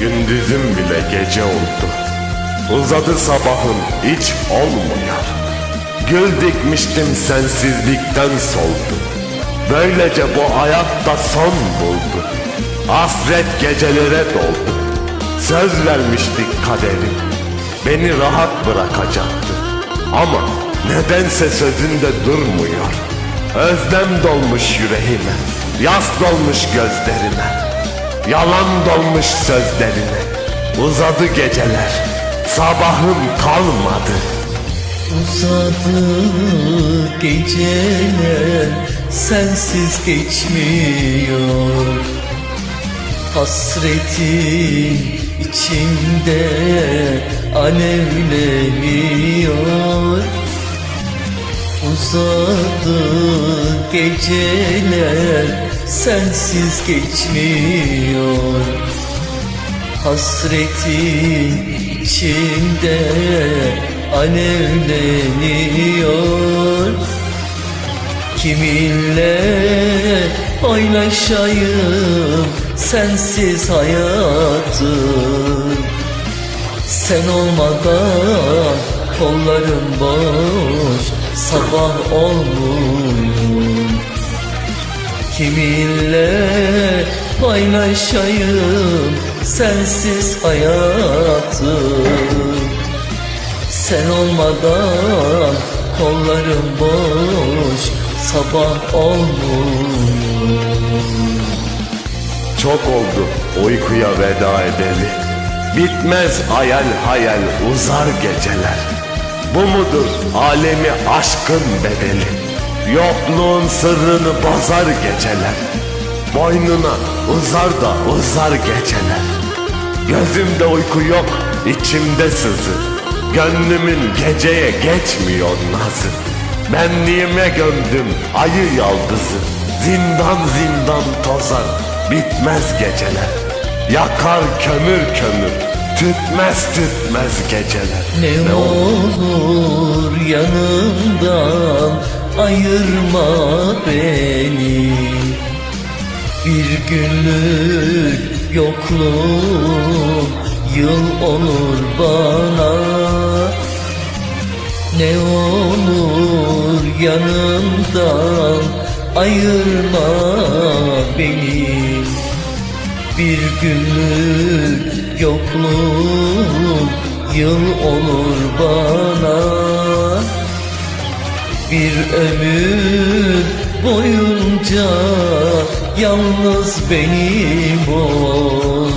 gündüzüm bile gece oldu. Uzadı sabahım hiç olmuyor. Gül dikmiştim sensizlikten soldu. Böylece bu hayatta son buldu. Hasret gecelere doldu. Söz vermiştik kaderim. Beni rahat bırakacaktı. Ama nedense sözünde durmuyor. Özlem dolmuş yüreğime. Yas dolmuş gözlerime. Yalan dolmuş sözlerine. Uzadı geceler. Sabahım kalmadı. Uzadı geceler sensiz geçmiyor Hasretin içinde alevleniyor Uzadı geceler sensiz geçmiyor. Hasretin içinde alevleniyor. Kiminle paylaşayım sensiz hayatı? Sen olmadan kollarım boş sabah olmuyor Kiminle paylaşayım sensiz hayatı Sen olmadan kollarım boş sabah olmuyor Çok oldu uykuya veda edeli. Bitmez hayal hayal uzar geceler. Bu mudur alemi aşkın bedeli? Yokluğun sırrını bozar geceler. Boynuna uzar da uzar geceler. Gözümde uyku yok, içimde sızı. Gönlümün geceye geçmiyor nazı. Benliğime gömdüm ayı yaldızı. Zindan zindan tozar, bitmez geceler. Yakar kömür kömür, tütmez tütmez geceler. Ne olur yanımdan ayırma beni. Bir günlük yokluğum yıl olur bana. Ne olur yanımdan ayırma beni. Bir günlük yokluğum yıl olur bana Bir ömür boyunca yalnız benim ol.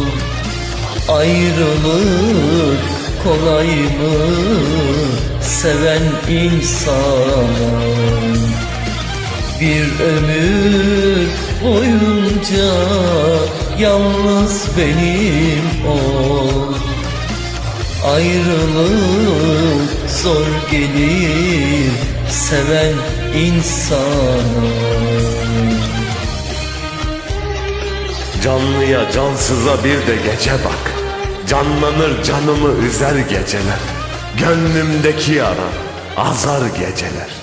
Ayrılık kolay mı? Seven insana bir ömür boyunca yalnız benim ol. Ayrılık zor gelir seven insana Canlıya cansıza bir de gece bak. Canlanır canımı üzer geceler. Gönlümdeki yara azar geceler.